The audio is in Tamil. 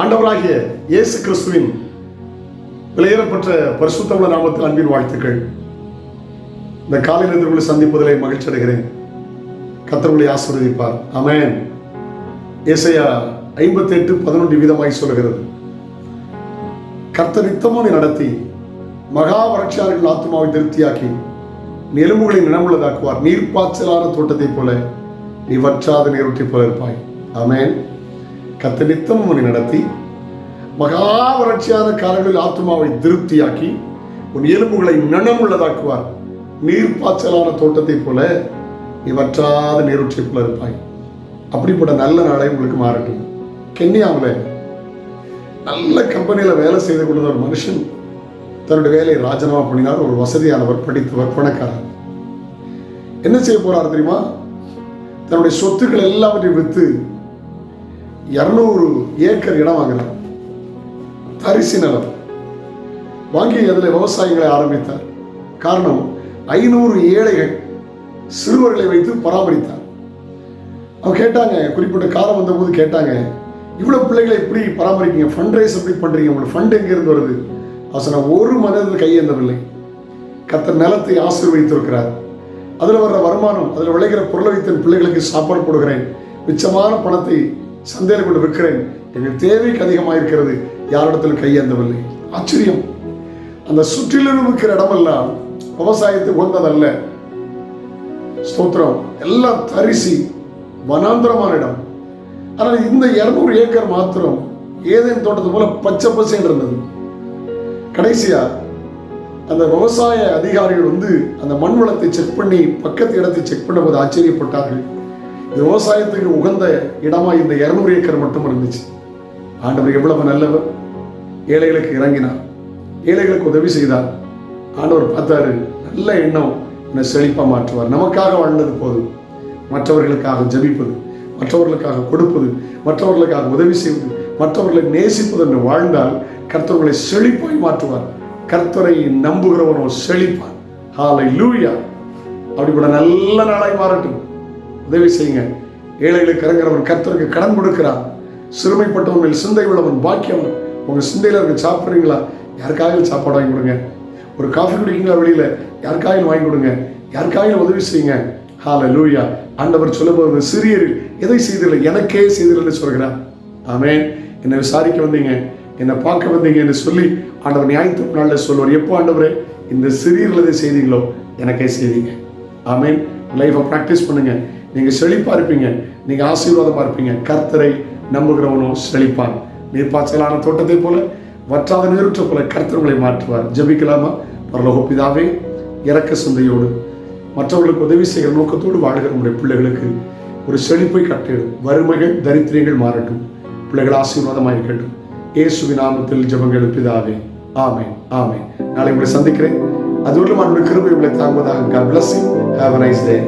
ஆண்டவராகிய இயேசு கிறிஸ்துவின் விலையேறப்பட்ட பரிசுத்தமிழ நாமத்தில் அன்பின் வாழ்த்துக்கள். இந்த காலையில் நேரத்திற்குள்ள சந்திப்பதிலே மகிழ்ச்சி அடைகிறேன். கத்தர்களை ஆசிர்வதிப்பார். அமேன் இசையா ஐம்பத்தி எட்டு பதினொன்று விதமாய் சொல்கிறது கர்த்தர் நித்தமும் நடத்தி மகா வறட்சியாளர்கள் ஆத்மாவை திருப்தியாக்கி நீ எலும்புகளை நினமுள்ளதாக்குவார் நீர்ப்பாய்ச்சலான தோட்டத்தைப் போல நீ வற்றாத நீரொட்டி போல இருப்பாய். அமேன் கத்த நித்தம் உன்னை நடத்தி மகா வறட்சியான காலங்களில் ஆத்மாவை திருப்தியாக்கி உன் எலும்புகளை நீர் நீர்ப்பாய்ச்சலான தோட்டத்தைப் போல நீ வற்றாத நீரூற்றை போல இருப்பாய். அப்படிப்பட்ட நல்ல நாளை உங்களுக்கு மாறட்டும். கென்யாவில் நல்ல கம்பெனியில் வேலை செய்து கொண்டிருந்த ஒரு மனுஷன் தன்னுடைய வேலையை ராஜினாமா பண்ணினார். ஒரு வசதியானவர் படித்தவர் பணக்காரர். என்ன செய்ய போறார் தெரியுமா? தன்னுடைய சொத்துக்கள் எல்லாவற்றையும் விற்று இரநூறு ஏக்கர் இடம் வாங்கினார். தரிசு நிலம். வாங்கி அதில் விவசாயிகளை ஆரம்பித்தார். காரணம் ஐநூறு ஏழைகள் சிறுவர்களை வைத்து பராமரித்தார். அவங்க கேட்டாங்க குறிப்பிட்ட காலம் வந்தபோது கேட்டாங்க இவ்வளோ பிள்ளைகளை எப்படி பராமரிக்கீங்க ஃபண்ட் ரைஸ் எப்படி பண்ணுறீங்க உங்களோட ஃபண்ட் எங்கேருந்து வருது? அவசரம் ஒரு மனிதர்கள் கையேந்தவில்லை கத்த நிலத்தை ஆசீர்வதித்திருக்கிறார். அதில் வர்ற வருமானம் அதில் விளைகிற பொருளை வைத்து பிள்ளைகளுக்கு சாப்பாடு போடுகிறேன். மிச்சமான பணத்தை சந்தையில் கொண்டு விற்கிறேன். எங்கள் தேவைக்கு அதிகமாக இருக்கிறது யாரிடத்திலும் கையேந்தவில்லை ஆச்சரியம். அந்த சுற்றிலும் இருக்கிற இடமெல்லாம் விவசாயத்தை உகந்ததல்ல. ஸ்தோத்திரம். எல்லாம் தரிசி வனாந்திரமான இடம். ஆனால் இந்த இரநூறு ஏக்கர் மாத்திரம் ஏதேன் தோட்டத்து போல பச்சை பசேன்னு இருந்தது. கடைசியா அந்த விவசாய அதிகாரிகள் வந்து அந்த மண் வளத்தை செக் பண்ணி பக்கத்து இடத்தை செக் பண்ணும்போது ஆச்சரியப்பட்டார்கள். விவசாயத்துக்கு உகந்த இடமா இந்த இருநூறு ஏக்கர் மட்டும் இருந்துச்சு. ஆண்டவர் எவ்வளவு நல்லவர். ஏழைகளுக்கு இறங்கினார். ஏழைகளுக்கு உதவி செய்தார். ஆண்டவர் பார்த்தாரு நல்ல எண்ணம் என்னை செழிப்பா மாற்றுவார். நமக்காக வாழ்ந்தது போதும். மற்றவர்களுக்காக ஜபிப்பது மற்றவர்களுக்காக கொடுப்பது மற்றவர்களுக்காக உதவி செய்வது மற்றவர்களை நேசிப்பது என்று வாழ்ந்தால் கர்த்தர்களை செழிப்பாய் மாற்றுவார். கர்த்தரை நம்புகிறவனோ செழிப்பான் ஹாலை லூயா அப்படிப்பட்ட நல்ல நாளாய் மாறட்டும். உதவி செய்யுங்க. ஏழைகளுக்கு இறங்குறவன் கர்த்தருக்கு கடன் கொடுக்கிறான். சிறுமைப்பட்டவன் மேல் சிந்தை உள்ளவன் பாக்கியவன். உங்கள் சிந்தையில் இருக்க சாப்பிட்றீங்களா? யாருக்காக சாப்பாடு வாங்கி கொடுங்க? ஒரு காஃபி குடிக்கீங்களா வெளியில்? யாருக்காக வாங்கி கொடுங்க? யாருக்காக உதவி செய்யுங்க? ஹால லூயா ஆண்டவர் சொல்லும்போது சிறியரில் எதை செய்தில்லை எனக்கே செய்தில்லைன்னு சொல்கிறார். ஆமென் என்னை விசாரிக்க வந்தீங்க. என்னை பார்க்க வந்தீங்க என்று சொல்லி ஆண்டவர் ஞாயிற்று நாளில் சொல்லுவார். எப்போ ஆண்டவர் இந்த சிறியர்கள் எதை செய்தீங்களோ எனக்கே செய்தீங்க ஆமென் லைஃப்பை ப்ராக்டிஸ் பண்ணுங்கள் நீங்கள் செழிப்பாக இருப்பீங்க. நீங்கள் ஆசீர்வாதமாக இருப்பீங்க. கர்த்தரை நம்புகிறவனோ செழிப்பான். நீர்ப்பாய்ச்சலான தோட்டத்தை போல வற்றாத நீருற்ற போல கர்த்தர்களை மாற்றுவார். ஜபிக்கலாமா? பரலோகப்பிதாவே இறக்க சிந்தையோடு மற்றவர்களுக்கு உதவி செய்கிற நோக்கத்தோடு வாழ்கிற நம்முடைய பிள்ளைகளுக்கு ஒரு செழிப்பை கட்டிடும் வறுமைகள் தரித்திரங்கள் மாறட்டும். பிள்ளைகள் ஆசீர்வாதமாக இருக்கட்டும். இயேசுவி நாமத்தில் ஜபங்கள் பிதாவே. ஆமே ஆமே நாளை உங்களை சந்திக்கிறேன். அதோடு நம்முடைய கிருபை உங்களை தாங்குவதாக God bless you. Have a nice day.